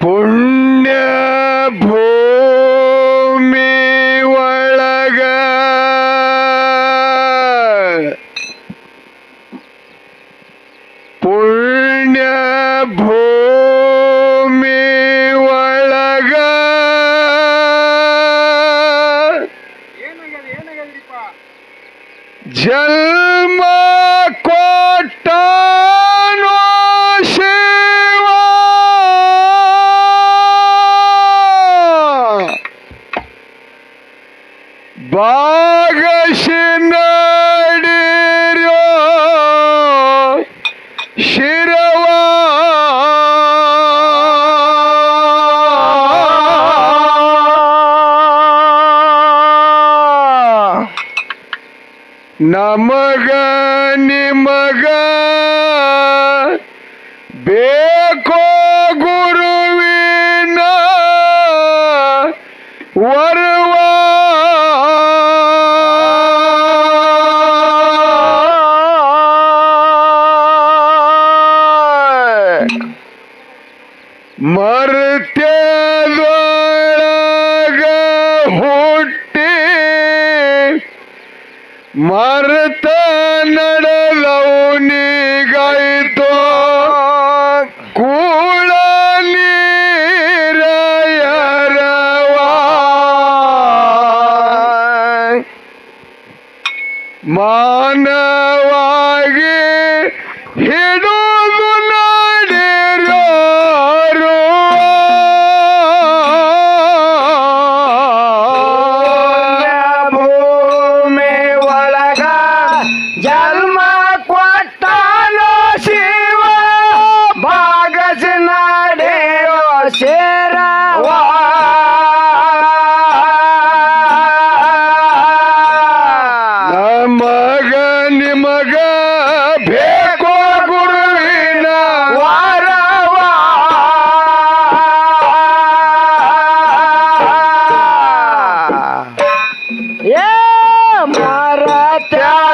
ಪುಣ್ಯ ಭೂಮಿ ಒಳಗ. ಪುಣ್ಯ ಭೂಮಿ ಒಳಗ. ಜನ್ಮ ಕೊಟ್ಟ ನಮಗ ನಿಮಗ ಬೇಕೋ ಗುರುವಿನ ವರುವ ಮರ್ತ್ಯದೊಳಗ ಹುಟ್ಟಿ ಮಾ ಮರೆತ ನಡೆದವು ನೀಗಾಯಿತು ಕೂಡ ಮಾನವಾಗಿ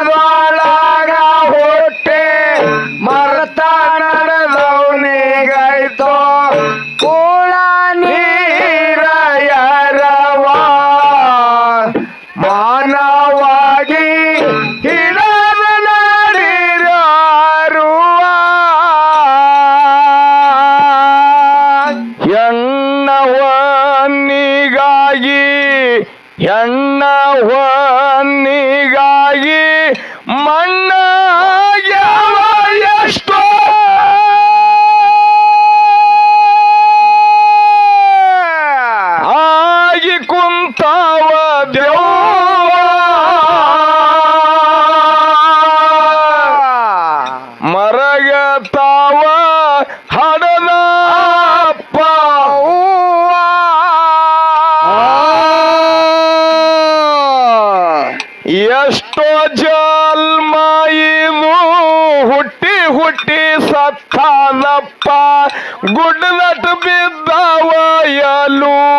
Navarro! ಎಣ್ಣ ಹೊನ್ನಿಗಾಗಿ ಮಣ್ಣ ضلوا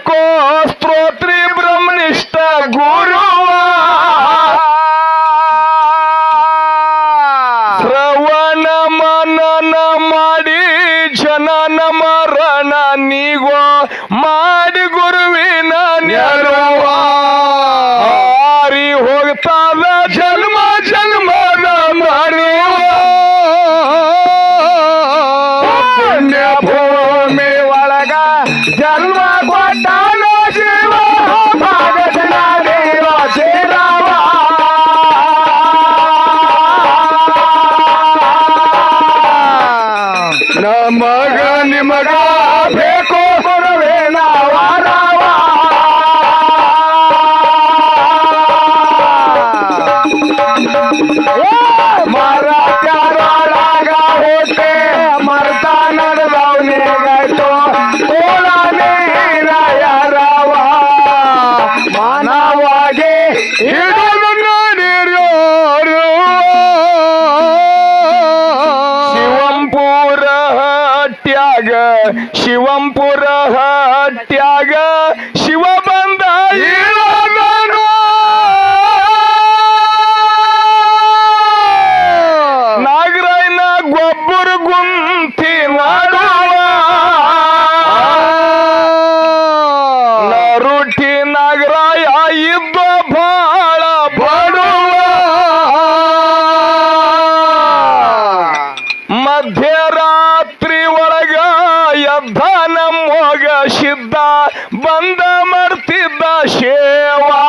को स्त्रोत्री ब्रह्मनिष्ठ गुरु श्रवण मनन ಮಾಡಿ ಜನನ ಮರಣ ನೀಗೋ ಮಾಡಿ ಗುರುವಿನ ನೆರವಾ ಶಿವಂ ಬಂದ ಮರ್ತಿದ್ದ ಶೇವಾ.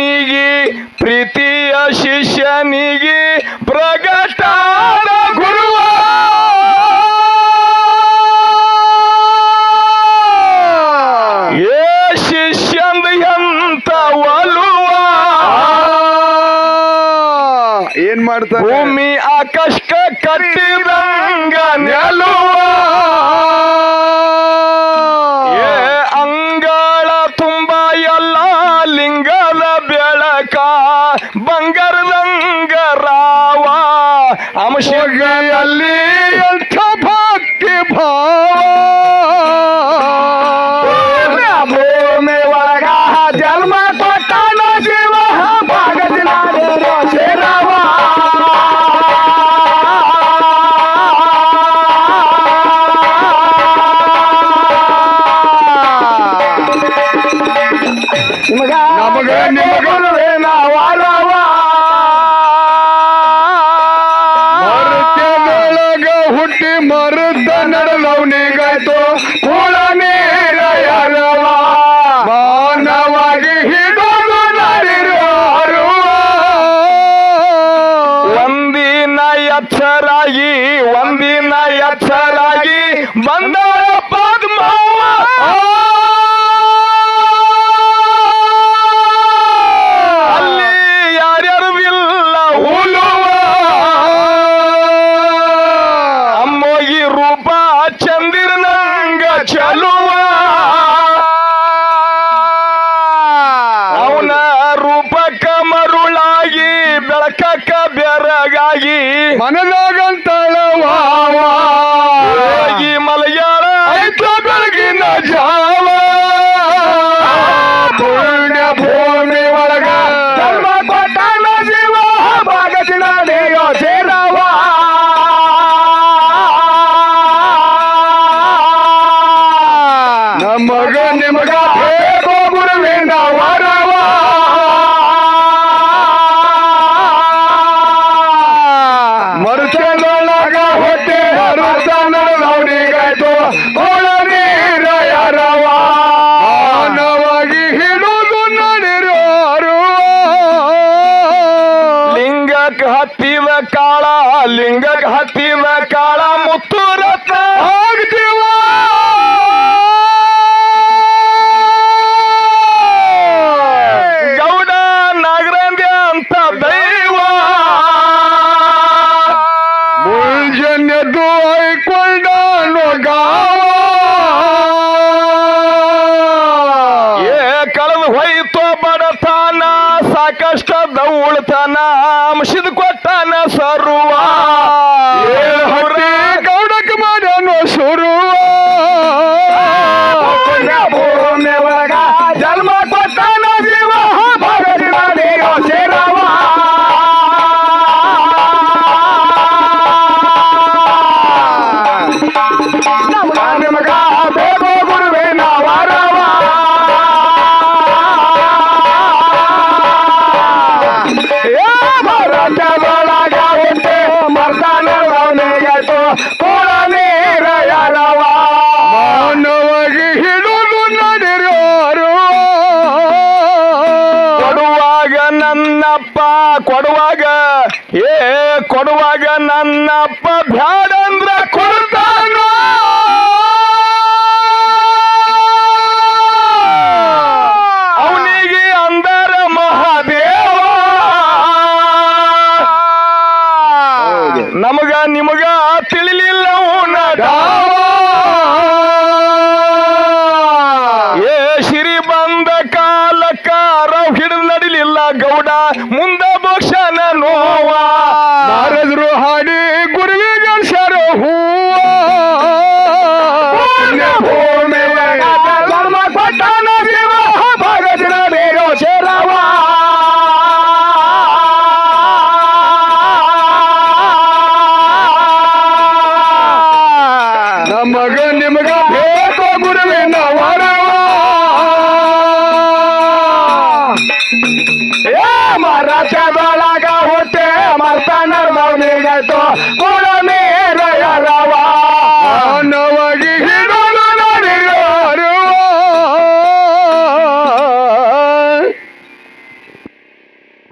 ಶಿಷ್ಯನಿಗೆ ಪ್ರೀತಿಯ ಶಿಷ್ಯನಿಗೆ ಪ್ರಗಟ ಗುರುವ ಏ ಶಿಷ್ಯಂದ ಎಂತ ಒಲುವ. ಏನ್ ಮಾಡ್ತಾರೆ? ಭೂಮಿ ಆಕಾಶ ಕಟ್ಟಿದಂಗ ನೆಲುವ. मारत दनड लावणे गायतो I'm gonna get no job. ಲಿಂಗಕ್ಕೆ ಹತ್ತಿನ ಕಾಳ ಮುತ್ತು ಕೊಡುವಾಗ ನನ್ನಪ್ಪ ಬ್ಯಾಡಂದ್ರ ಕೊಡ್ತಾನ? ಅವನಿಗೆ ಅಂದರ ಮಹಾದೇವ. ನಮಗ ನಿಮಗ ತಿಳಿಲಿಲ್ಲ ಏ ಶಿರಿ ಬಂದ ಕಾಲಕ್ಕ ಕಾರ ಹಿಡಿದು ನಡಿಲಿಲ್ಲ ಗೌಡ. मग निमगा. भेटो गुरवे नवरावा. ए माराच्या बाळा होते मारताना मावणे गायतो